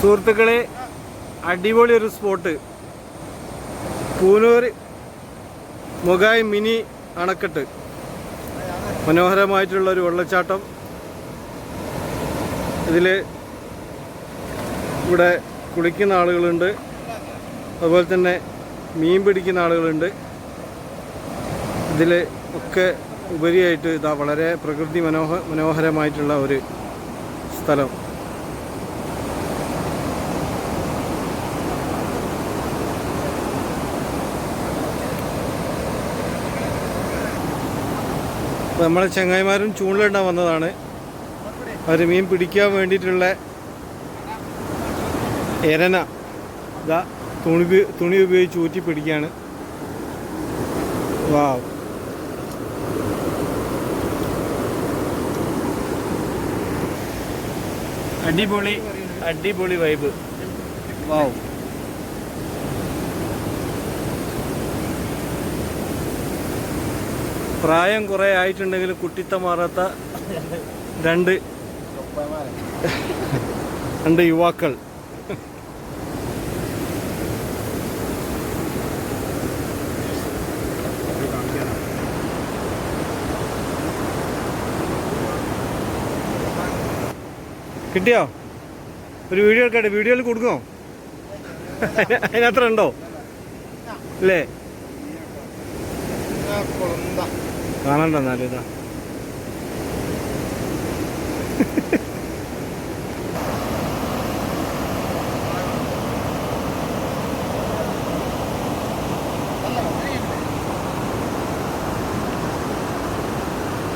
സുഹൃത്തുക്കളെ അടിപൊളി ഒരു സ്പോട്ട് പൂനൂർ മുഗായ് മിനി അണക്കെട്ട്. മനോഹരമായിട്ടുള്ള ഒരു വെള്ളച്ചാട്ടം. ഇതിൽ ഇവിടെ കുളിക്കുന്ന ആളുകളുണ്ട്. അതുപോലെ തന്നെ മീൻ പിടിക്കുന്ന ആളുകളുണ്ട്. ഇതിൽ ഒക്കെ ഉപരിയായിട്ട് ഇതാ വളരെ പ്രകൃതി മനോഹ മനോഹരമായിട്ടുള്ള ഒരു സ്ഥലം. അപ്പോൾ നമ്മളെ ചങ്ങായിമാരും ചൂണ്ടലിടാൻ വന്നതാണ്. അവർ മീൻ പിടിക്കാൻ വേണ്ടിയിട്ടുള്ള എരന ഇതാ തുണി തുണി ഉപയോഗിച്ച് ഊറ്റി പിടിക്കുകയാണ് വാ അടിപൊളി അടിപൊളി വൈബ് വാവ്. പ്രായം കുറേ ആയിട്ടുണ്ടെങ്കിലും കുട്ടിത്തം മാറാത്ത രണ്ട് രണ്ട് യുവാക്കൾ. കിട്ടിയോ? ഒരു വീഡിയോ എടുക്കട്ടെ വീഡിയോയിൽ കൊടുക്കുമോ അതിനത്ര ഉണ്ടോ? അല്ലേ കാണണ്ട എന്നാലും ഇതാ.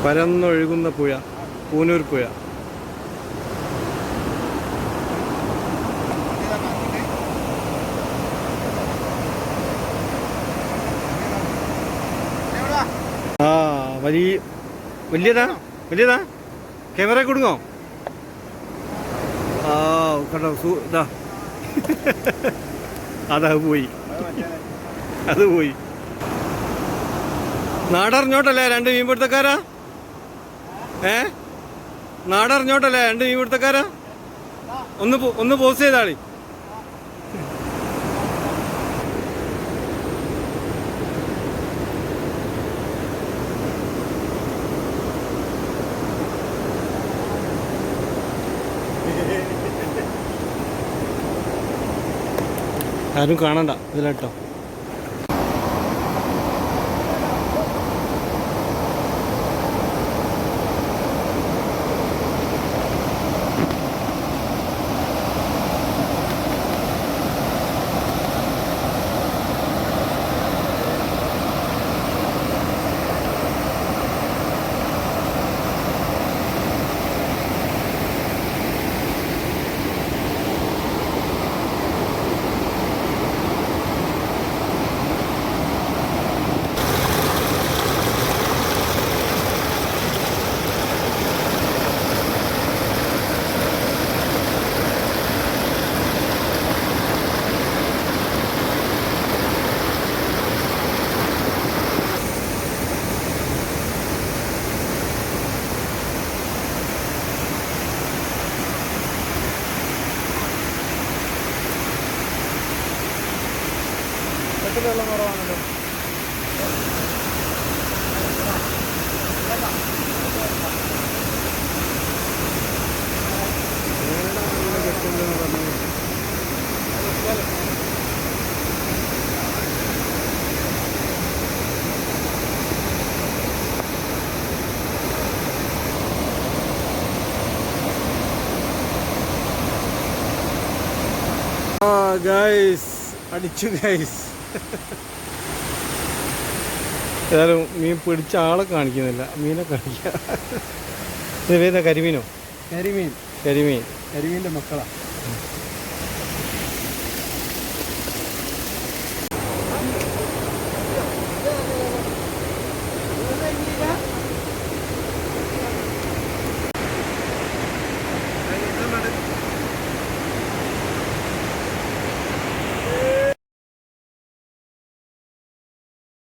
പരന്നൊഴുകുന്ന പുഴ പൂനൂർ പുഴ ആ വലിയ വലിയതാ? വലിയതാ? ക്യാമറ കൊടുങ്ങോ? ആ കണ്ടോ സൂ ഇതാ. അതാ പോയി. അത് പോയി. നാടറിഞ്ഞോട്ടല്ലേ രണ്ട് മീൻ പിടുത്തക്കാരാ ഏ? നാടറിഞ്ഞോട്ടല്ലേ രണ്ട് മീൻ പിടുത്തക്കാരാ ഒന്ന് ഒന്ന് പോസ്റ്റ് ചെയ്താളി. ആരും കാണണ്ട. ഇതിലട്ടോ. വെള്ളം കുറവാണല്ലോ. ആ ഗൈസ് അടിച്ചു ഗൈസ് ഏതായാലും മീൻ പിടിച്ച ആളെ കാണിക്കുന്നില്ല. മീനെ കാണിക്കുക ഇത് പേരുന്ന കരിമീനോ? കരിമീൻ. കരിമീൻ. കരിമീന്റെ മക്കളാ.